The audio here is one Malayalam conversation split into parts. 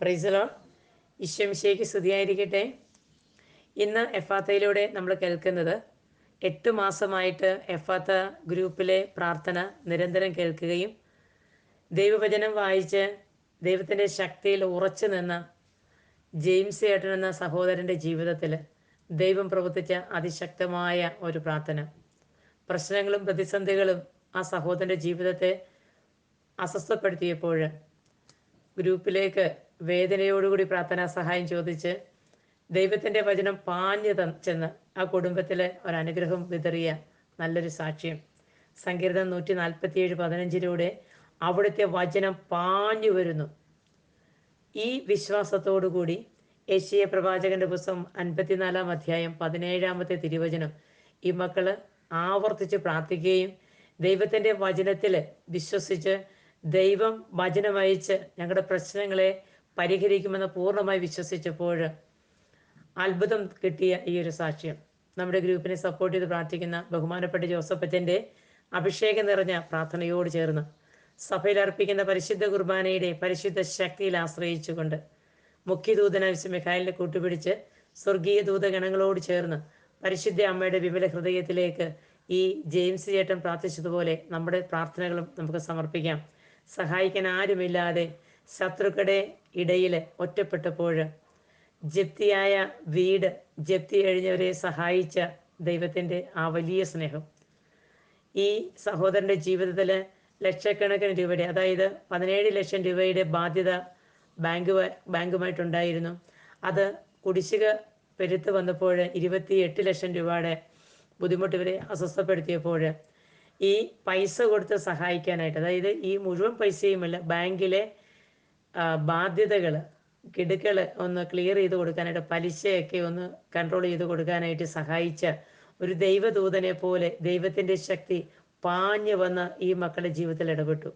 പ്രൈസലോ ഈശ്വംശയ്ക്ക് സ്തുതിയായിരിക്കട്ടെ. ഇന്ന് എഫാത്തയിലൂടെ നമ്മൾ കേൾക്കുന്നത് എട്ട് മാസമായിട്ട് എഫാത്ത ഗ്രൂപ്പിലെ പ്രാർത്ഥന നിരന്തരം കേൾക്കുകയും ദൈവവചനം വായിച്ച് ദൈവത്തിന്റെ ശക്തിയിൽ ഉറച്ചു നിന്ന ജെയിംസ് ഏട്ടൻ എന്ന സഹോദരന്റെ ജീവിതത്തിൽ ദൈവം പ്രവർത്തിച്ച അതിശക്തമായ ഒരു പ്രാർത്ഥന. പ്രശ്നങ്ങളും പ്രതിസന്ധികളും ആ സഹോദരന്റെ ജീവിതത്തെ അസ്വസ്ഥപ്പെടുത്തിയപ്പോൾ ഗ്രൂപ്പിലേക്ക് വേദനയോടുകൂടി പ്രാർത്ഥനാ സഹായം ചോദിച്ച് ദൈവത്തിന്റെ വചനം പാഞ്ഞു ചെന്ന് ആ കുടുംബത്തിലെ ഒരനുഗ്രഹം വിതറിയ നല്ലൊരു സാക്ഷ്യം. സങ്കീർത്തനം നൂറ്റി നാൽപ്പത്തി ഏഴ് പതിനഞ്ചിലൂടെ അവിടുത്തെ വചനം പാഞ്ഞു വരുന്നു. ഈ വിശ്വാസത്തോടുകൂടി യേശീയ പ്രവാചകന്റെ പുസ്തകം അൻപത്തിനാലാം അധ്യായം പതിനേഴാമത്തെ തിരുവചനം ഈ മക്കൾ ആവർത്തിച്ച് പ്രാർത്ഥിക്കുകയും ദൈവത്തിന്റെ വചനത്തിൽ വിശ്വസിച്ച് ദൈവം വചനമയച്ച് ഞങ്ങളുടെ പ്രശ്നങ്ങളെ പരിഹരിക്കുമെന്ന് പൂർണമായി വിശ്വസിച്ചപ്പോൾ അത്ഭുതം കിട്ടിയ ഈ ഒരു സാക്ഷ്യം. നമ്മുടെ ഗ്രൂപ്പിനെ സപ്പോർട്ട് ചെയ്ത് പ്രാർത്ഥിക്കുന്ന ബഹുമാനപ്പെട്ട ജോസഫച്ചന്റെ അഭിഷേകം നിറഞ്ഞ പ്രാർത്ഥനയോട് ചേർന്ന് സഭയിൽ അർപ്പിക്കുന്ന പരിശുദ്ധ കുർബാനയുടെ പരിശുദ്ധ ശക്തിയിൽ ആശ്രയിച്ചുകൊണ്ട് മുഖ്യദൂതനായ മിഖായലിനെ കൂട്ടുപിടിച്ച് സ്വർഗീയ ദൂതഗണങ്ങളോട് ചേർന്ന് പരിശുദ്ധ അമ്മയുടെ വിമല ഹൃദയത്തിലേക്ക് ഈ ജെയിംസ് ചേട്ടൻ പ്രാർത്ഥിച്ചതുപോലെ നമ്മുടെ പ്രാർത്ഥനകളും നമുക്ക് സമർപ്പിക്കാം. സഹായിക്കാൻ ആരുമില്ലാതെ ശത്രുക്കളുടെ ഇടയിൽ ഒറ്റപ്പെട്ടപ്പോൾ ജപ്തിയായ വീട് ജപ്തി കഴിഞ്ഞവരെ സഹായിച്ച ദൈവത്തിന്റെ ആ വലിയ സ്നേഹം. ഈ സഹോദരന്റെ ജീവിതത്തിൽ ലക്ഷക്കണക്കിന് രൂപയുടെ അതായത് പതിനേഴ് ലക്ഷം രൂപയുടെ ബാധ്യത ബാങ്ക് ബാങ്കുമായിട്ടുണ്ടായിരുന്നു. അത് കുടിശ്ശിക പെരുത്ത് വന്നപ്പോൾ ഇരുപത്തി എട്ട് ലക്ഷം രൂപയുടെ ബുദ്ധിമുട്ട് ഇവരെ അസ്വസ്ഥപ്പെടുത്തിയപ്പോൾ ഈ പൈസ കൊടുത്ത് സഹായിക്കാനായിട്ട് അതായത് ഈ മുഴുവൻ പൈസയുമല്ല ബാങ്കിലെ ബാധ്യതകൾ കിടുക്കൾ ഒന്ന് ക്ലിയർ ചെയ്ത് കൊടുക്കാനായിട്ട് പലിശയൊക്കെ ഒന്ന് കൺട്രോൾ ചെയ്ത് കൊടുക്കാനായിട്ട് സഹായിച്ച ഒരു ദൈവദൂതനെ പോലെ ദൈവത്തിന്റെ ശക്തി പാഞ്ഞു വന്ന് ഈ മക്കളുടെ ജീവിതത്തിൽ ഇടപെട്ടു.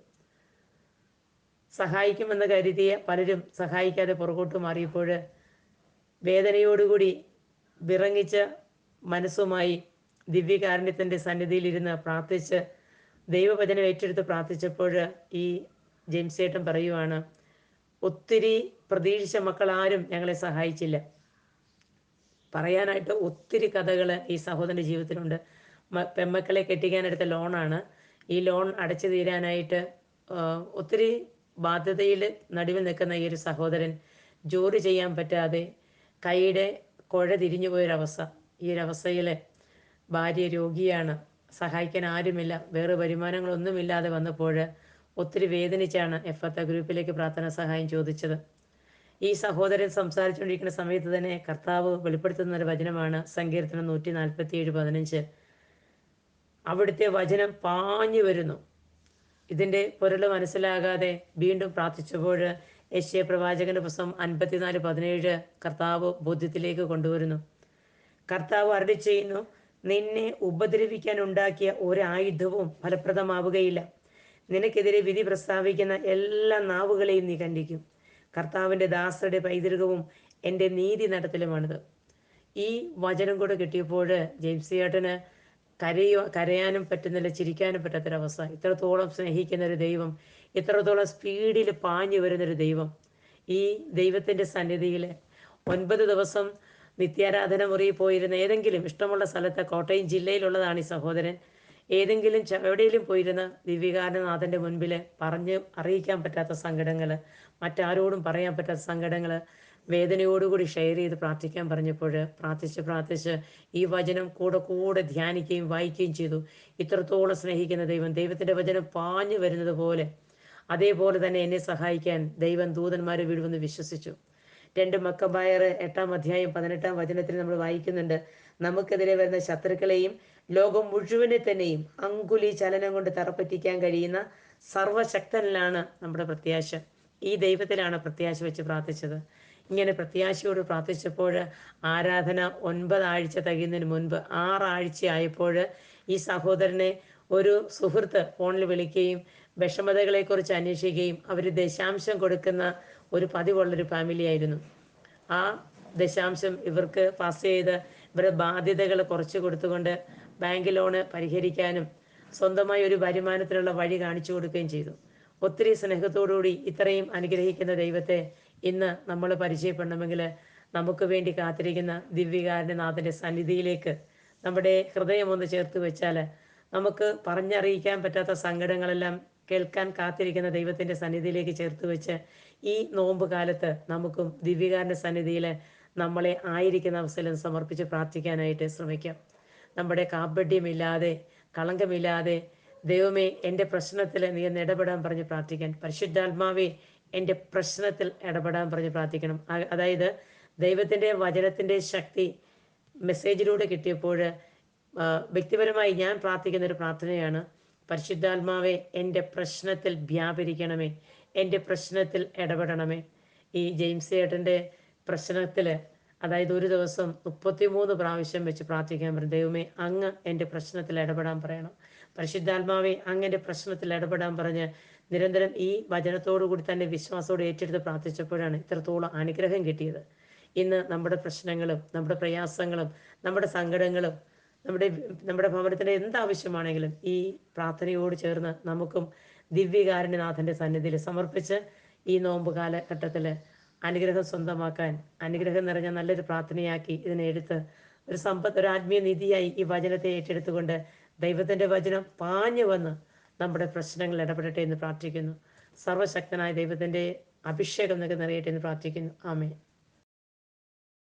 സഹായിക്കുമെന്ന് കരുതിയ പലരും സഹായിക്കാതെ പുറകോട്ട് മാറിയപ്പോൾ വേദനയോടുകൂടി വിറങ്ങിച്ച മനസ്സുമായി ദിവ്യകാരുണ്യത്തിന്റെ സന്നിധിയിലിരുന്ന് പ്രാർത്ഥിച്ച് ദൈവവചനം ഏറ്റെടുത്ത് പ്രാർത്ഥിച്ചപ്പോൾ ഈ ജെയിംസ് ഏട്ടൻ പറയുവാണ് ഒത്തിരി പ്രതീക്ഷിച്ച മക്കൾ ആരും ഞങ്ങളെ സഹായിച്ചില്ല. പറയാനായിട്ട് ഒത്തിരി കഥകൾ ഈ സഹോദരന്റെ ജീവിതത്തിലുണ്ട്. പെമ്മക്കളെ കെട്ടിക്കാനെടുത്ത ലോണാണ്. ഈ ലോൺ അടച്ചു തീരാനായിട്ട് ഒത്തിരി ബാധ്യതയിൽ നടുവിൽ നിൽക്കുന്ന ഈ ഒരു സഹോദരൻ ജോലി ചെയ്യാൻ പറ്റാതെ കൈയുടെ കുഴ തിരിഞ്ഞു പോയൊരവസ്ഥ. ഈ ഒരു അവസ്ഥയിൽ ഭാര്യ രോഗിയാണ്. സഹായിക്കാൻ ആരുമില്ല. വേറെ വരുമാനങ്ങളൊന്നുമില്ലാതെ വന്നപ്പോൾ ഒത്തിരി വേദനിച്ചാണ് എഫ് എത്ത ഗ്രൂപ്പിലേക്ക് പ്രാർത്ഥനാ സഹായം ചോദിച്ചത്. ഈ സഹോദരൻ സംസാരിച്ചുകൊണ്ടിരിക്കുന്ന സമയത്ത് തന്നെ കർത്താവ് വെളിപ്പെടുത്തുന്ന ഒരു വചനമാണ് സങ്കീർത്തനം നൂറ്റി നാൽപ്പത്തി ഏഴ് പതിനഞ്ച്. അവിടുത്തെ വചനം പാഞ്ഞു വരുന്നു. ഇതിന്റെ പൊരുൾ മനസ്സിലാകാതെ വീണ്ടും പ്രാർത്ഥിച്ചപ്പോൾ യശ്യ പ്രവാചകന്റെ പുസ്തകം അൻപത്തിനാല് പതിനേഴ് കർത്താവ് ബോധ്യത്തിലേക്ക് കൊണ്ടുവരുന്നു. കർത്താവ് അരടി ചെയ്യുന്നു നിന്നെ ഉപദ്രവിക്കാൻ ഉണ്ടാക്കിയ ഒരായുധവും ഫലപ്രദമാവുകയില്ല. നിനക്കെതിരെ വിധി പ്രസ്താവിക്കുന്ന എല്ലാ നാവുകളെയും നീ ഖണ്ഡിക്കും കർത്താവിന്റെ ദാസരുടെ പൈതൃകവും എന്റെ നീതി നടത്തലുമാണിത്. ഈ വചനം കൂടെ കിട്ടിയപ്പോൾ ജെയിംസ് ചേട്ടന് കരയോ കരയാനും പറ്റുന്നില്ല ചിരിക്കാനും പറ്റാത്തൊരവസ്ഥ ഇത്രത്തോളം സ്നേഹിക്കുന്ന ഒരു ദൈവം ഇത്രത്തോളം സ്പീഡിൽ പാഞ്ഞു വരുന്നൊരു ദൈവം. ഈ ദൈവത്തിന്റെ സന്നിധിയിൽ ഒൻപത് ദിവസം നിത്യാരാധന മുറിയിൽ പോയിരുന്ന ഏതെങ്കിലും ഇഷ്ടമുള്ള സ്ഥലത്ത് കോട്ടയം ജില്ലയിലുള്ളതാണ് ഈ സഹോദരൻ. ഏതെങ്കിലും എവിടെയെങ്കിലും പോയിരുന്ന ദിവ്യകാരനാഥന്റെ മുൻപിൽ പറഞ്ഞ് അറിയിക്കാൻ പറ്റാത്ത സങ്കടങ്ങൾ മറ്റാരോടും പറയാൻ പറ്റാത്ത സങ്കടങ്ങൾ വേദനയോടുകൂടി ഷെയർ ചെയ്ത് പ്രാർത്ഥിക്കാൻ പറഞ്ഞപ്പോൾ പ്രാർത്ഥിച്ച് പ്രാർത്ഥിച്ച് ഈ വചനം കൂടെ കൂടെ ധ്യാനിക്കുകയും വായിക്കുകയും ചെയ്തു. ഇത്രത്തോളം സ്നേഹിക്കുന്ന ദൈവം ദൈവത്തിന്റെ വചനം പാഞ്ഞു വരുന്നത് പോലെ അതേപോലെ തന്നെ എന്നെ സഹായിക്കാൻ ദൈവം ദൂതന്മാരെ വിടുമെന്ന് വിശ്വസിച്ചു. രണ്ട് മക്കബായർ എട്ടാം അധ്യായം പതിനെട്ടാം വചനത്തിൽ നമ്മൾ വായിക്കുന്നുണ്ട്. നമുക്കെതിരെ വരുന്ന ശത്രുക്കളെയും ലോകം മുഴുവനെ തന്നെയും അങ്കുലി ചലനം കൊണ്ട് തറപ്പറ്റിക്കാൻ കഴിയുന്ന സർവശക്തനിലാണ് നമ്മുടെ പ്രത്യാശ. ഈ ദൈവത്തിലാണ് പ്രത്യാശ വെച്ച് പ്രാർത്ഥിച്ചത്. ഇങ്ങനെ പ്രത്യാശയോട് പ്രാർത്ഥിച്ചപ്പോൾ ആരാധന ഒൻപതാഴ്ച തികയുന്നതിന് മുൻപ് ആറാഴ്ച ആയപ്പോൾ ഈ സഹോദരനെ ഒരു സുഹൃത്ത് ഫോണിൽ വിളിക്കുകയും വിഷമതകളെക്കുറിച്ച് അന്വേഷിക്കുകയും അവർ ദശാംശം കൊടുക്കുന്ന ഒരു പതിവുള്ളൊരു ഫാമിലി ആയിരുന്നു. ആ ദശാംശം ഇവർക്ക് പാസ് ചെയ്ത് ഇവരുടെ ബാധ്യതകൾ കുറച്ച് കൊടുത്തുകൊണ്ട് ബാങ്ക് ലോണ് പരിഹരിക്കാനും സ്വന്തമായി ഒരു വരുമാനത്തിനുള്ള വഴി കാണിച്ചു കൊടുക്കുകയും ചെയ്തു. ഒത്തിരി സ്നേഹത്തോടുകൂടി ഇത്രയും അനുഗ്രഹിക്കുന്ന ദൈവത്തെ ഇന്ന് നമ്മൾ പരിചയപ്പെടണമെങ്കിൽ നമുക്ക് വേണ്ടി കാത്തിരിക്കുന്ന ദിവ്യകാരനാഥന്റെ സന്നിധിയിലേക്ക് നമ്മുടെ ഹൃദയം ഒന്ന് ചേർത്ത് വെച്ചാൽ നമുക്ക് പറഞ്ഞറിയിക്കാൻ പറ്റാത്ത സങ്കടങ്ങളെല്ലാം കേൾക്കാൻ കാത്തിരിക്കുന്ന ദൈവത്തിന്റെ സന്നിധിയിലേക്ക് ചേർത്ത് വെച്ച് ഈ നോമ്പ് കാലത്ത് നമുക്കും ദിവ്യകാരന്റെ സന്നിധിയിൽ നമ്മളെ ആയിരിക്കുന്ന അവസരം സമർപ്പിച്ച് പ്രാർത്ഥിക്കാനായിട്ട് ശ്രമിക്കാം. നമ്മുടെ കാപഡ്യമില്ലാതെ കളങ്കമില്ലാതെ ദൈവമേ എന്റെ പ്രശ്നത്തിൽ നീ ഒന്ന് ഇടപെടാൻ പറഞ്ഞ് പ്രാർത്ഥിക്കാൻ. പരിശുദ്ധാത്മാവേ എന്റെ പ്രശ്നത്തിൽ ഇടപെടാൻ പറഞ്ഞ് പ്രാർത്ഥിക്കണം. അതായത് ദൈവത്തിന്റെ വചനത്തിന്റെ ശക്തി മെസ്സേജിലൂടെ കിട്ടിയപ്പോൾ വ്യക്തിപരമായി ഞാൻ പ്രാർത്ഥിക്കുന്ന ഒരു പ്രാർത്ഥനയാണ് പരിശുദ്ധാത്മാവെ എന്റെ പ്രശ്നത്തിൽ വ്യാപരിക്കണമേ. എന്റെ പ്രശ്നത്തിൽ ഇടപെടണമേ. ഈ ജെയിംസ് ഏട്ടന്റെ പ്രശ്നത്തിൽ അതായത് ഒരു ദിവസം മുപ്പത്തിമൂന്ന് പ്രാവശ്യം വെച്ച് പ്രാർത്ഥിക്കാൻ പറയും ദൈവമേ അങ്ങ് എന്റെ പ്രശ്നത്തിൽ ഇടപെടാൻ പറയണം. പരിശുദ്ധാത്മാവെ അങ്ങ് എന്റെ പ്രശ്നത്തിൽ ഇടപെടാൻ പറഞ്ഞ് നിരന്തരം ഈ വചനത്തോടു കൂടി തന്നെ വിശ്വാസത്തോടെ ഏറ്റെടുത്ത് പ്രാർത്ഥിച്ചപ്പോഴാണ് ഇത്രത്തോളം അനുഗ്രഹം കിട്ടിയത്. ഇന്ന് നമ്മുടെ പ്രശ്നങ്ങളും നമ്മുടെ പ്രയാസങ്ങളും നമ്മുടെ സങ്കടങ്ങളും നമ്മുടെ നമ്മുടെ ഭവനത്തിന്റെ എന്താവശ്യമാണെങ്കിലും ഈ പ്രാർത്ഥനയോട് ചേർന്ന് നമുക്കും ദിവ്യകാരുണ്യനാഥന്റെ സന്നിധിയിൽ സമർപ്പിച്ച് ഈ നോമ്പ് കാലഘട്ടത്തിൽ അനുഗ്രഹം സ്വന്തമാക്കാൻ അനുഗ്രഹം നിറഞ്ഞ നല്ലൊരു പ്രാർത്ഥനയാക്കി ഇതിനെ എടുത്ത് ഒരു സമ്പത്ത് ഒരു ആത്മീയ നിധിയായി ഈ വചനത്തെ ഏറ്റെടുത്തുകൊണ്ട് ദൈവത്തിന്റെ വചനം പാഞ്ഞു വന്ന് നമ്മുടെ പ്രശ്നങ്ങൾ ഇടപെടട്ടെ എന്ന് പ്രാർത്ഥിക്കുന്നു. സർവശക്തനായ ദൈവത്തിന്റെ അഭിഷേകം നിങ്ങൾക്ക് നിറയട്ടെ എന്ന് പ്രാർത്ഥിക്കുന്നു. ആമേ